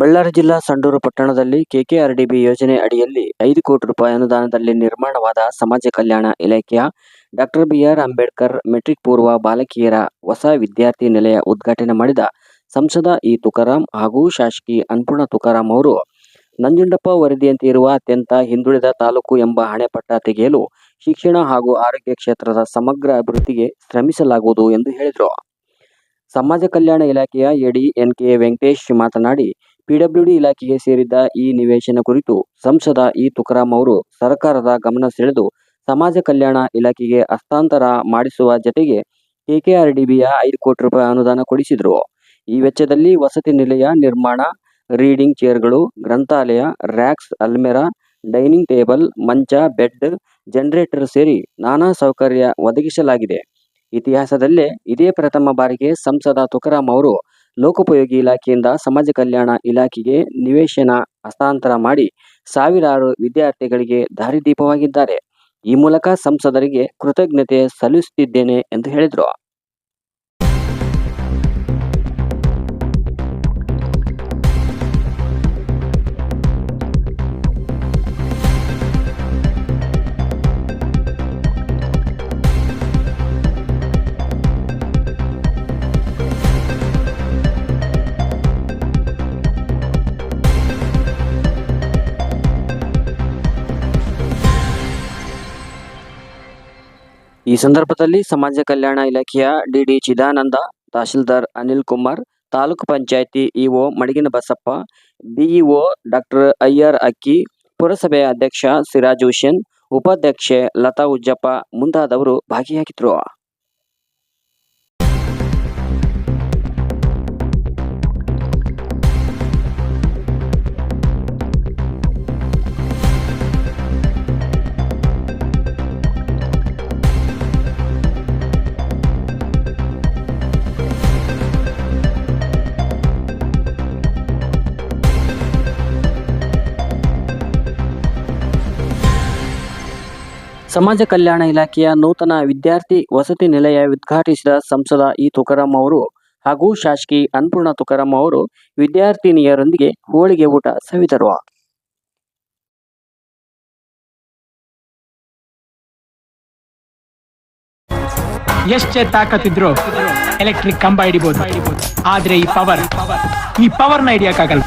ಬಳ್ಳಾರಿ ಜಿಲ್ಲಾ ಸಂಡೂರು ಪಟ್ಟಣದಲ್ಲಿ ಕೆಕೆಆರ್ಡಿಬಿ ಯೋಜನೆ ಅಡಿಯಲ್ಲಿ ಐದು ಕೋಟಿ ರೂಪಾಯಿ ಅನುದಾನದಲ್ಲಿ ನಿರ್ಮಾಣವಾದ ಸಮಾಜ ಕಲ್ಯಾಣ ಇಲಾಖೆಯ ಡಾಕ್ಟರ್ ಬಿಆರ್ ಅಂಬೇಡ್ಕರ್ ಮೆಟ್ರಿಕ್ ಪೂರ್ವ ಬಾಲಕಿಯರ ಹೊಸ ವಿದ್ಯಾರ್ಥಿ ನಿಲಯ ಉದ್ಘಾಟನೆ ಮಾಡಿದ ಸಂಸದ ಇ ತುಕಾರಾಂ ಹಾಗೂ ಶಾಸಕಿ ಅನ್ನಪೂರ್ಣ ತುಕಾರಾಂ ಅವರು, ನಂಜುಂಡಪ್ಪ ವರದಿಯಂತೆ ಇರುವ ಅತ್ಯಂತ ಹಿಂದುಳಿದ ತಾಲೂಕು ಎಂಬ ಹಣೆಪಟ್ಟ ತೆಗೆಯಲು ಶಿಕ್ಷಣ ಹಾಗೂ ಆರೋಗ್ಯ ಕ್ಷೇತ್ರದ ಸಮಗ್ರ ಅಭಿವೃದ್ಧಿಗೆ ಶ್ರಮಿಸಲಾಗುವುದು ಎಂದು ಹೇಳಿದರು. ಸಮಾಜ ಕಲ್ಯಾಣ ಇಲಾಖೆಯ ಎಡಿ ಎನ್ಕೆ ವೆಂಕಟೇಶ್ ಮಾತನಾಡಿ ಪಿಡಬ್ಲ್ಯೂಡಿ ಇಲಾಖೆಗೆ ಸೇರಿದ್ದ ಈ ನಿವೇಶನ ಕುರಿತು ಸಂಸದ ಇ ತುಕಾರಾಂ ಅವರು ಸರ್ಕಾರದ ಗಮನ ಸೆಳೆದು ಸಮಾಜ ಕಲ್ಯಾಣ ಇಲಾಖೆಗೆ ಹಸ್ತಾಂತರ ಮಾಡಿಸುವ ಜತೆಗೆ ಕೆಕೆಆರ್ಡಿಬಿಯ ಐದು ಕೋಟಿ ರೂಪಾಯಿ ಅನುದಾನ ಕೊಡಿಸಿದರು. ಈ ವೆಚ್ಚದಲ್ಲಿ ವಸತಿ ನಿಲಯ ನಿರ್ಮಾಣ, ರೀಡಿಂಗ್ ಚೇರ್ಗಳು, ಗ್ರಂಥಾಲಯ, ರ್ಯಾಕ್ಸ್, ಅಲ್ಮೆರಾ, ಡೈನಿಂಗ್ ಟೇಬಲ್, ಮಂಚ, ಬೆಡ್, ಜನರೇಟರ್ ಸೇರಿ ನಾನಾ ಸೌಕರ್ಯ ಒದಗಿಸಲಾಗಿದೆ. ಇತಿಹಾಸದಲ್ಲೇ ಇದೇ ಪ್ರಥಮ ಬಾರಿಗೆ ಸಂಸದ ತುಕಾರಾಂ ಅವರು ಲೋಕೋಪಯೋಗಿ ಇಲಾಖೆಯಿಂದ ಸಮಾಜ ಕಲ್ಯಾಣ ಇಲಾಖೆಗೆ ನಿವೇಶನ ಹಸ್ತಾಂತರ ಮಾಡಿ ಸಾವಿರಾರು ವಿದ್ಯಾರ್ಥಿಗಳಿಗೆ ದಾರಿದೀಪವಾಗಿದ್ದಾರೆ ಈ ಮೂಲಕ ಸಂಸದರಿಗೆ ಕೃತಜ್ಞತೆ ಸಲ್ಲಿಸುತ್ತಿದ್ದೇನೆ ಎಂದು ಹೇಳಿದರು. ಈ ಸಂದರ್ಭದಲ್ಲಿ ಸಮಾಜ ಕಲ್ಯಾಣ ಇಲಾಖೆಯ DD Chidananda, tahsildar Anil Kumar, taluk panchayat EO ಮಡಗಿನ Basappa, B E O doctor Ayyar Akki, ಪುರಸಭೆಯ ಅಧ್ಯಕ್ಷ ಸಿರಾಜ್ ಹುಸೇನ್, ಉಪಾಧ್ಯಕ್ಷೆ ಲತಾ ಉಜ್ಜಪ್ಪ ಮುಂತಾದವರು ಭಾಗಿಯಾಗಿದ್ದರು ಸಮಾಜ ಕಲ್ಯಾಣ ಇಲಾಖೆಯ ನೂತನ ವಿದ್ಯಾರ್ಥಿ ವಸತಿ ನಿಲಯ ಉದ್ಘಾಟಿಸಿದ ಸಂಸದ ಇ ತುಕಾರಾಂ ಅವರು ಹಾಗೂ ಶಾಸಕಿ ಅನ್ನಪೂರ್ಣ ತುಕಾರಾಂ ಅವರು ವಿದ್ಯಾರ್ಥಿನಿಯರೊಂದಿಗೆ ಹೋಳಿಗೆ ಊಟ ಸವಿದರು. ಎಷ್ಟೇ ತಾಕತ್ತಿದ್ರು ಎಲೆಕ್ಟ್ರಿಕ್ ಕಂಬ ಹಿಡಿಬಹುದು ಆದ್ರೆ ಈ ಪವರ್ ಈ ಪವರ್ನ ಹಿಡಿಯಕ್ಕಾಗಲ್ಲ.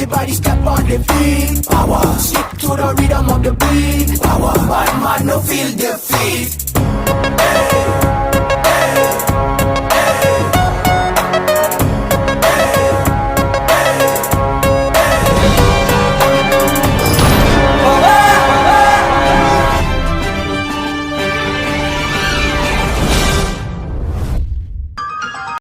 Everybody step on the beat. Power. Stick to the rhythm of the beat. Power. Bad man no feel defeat.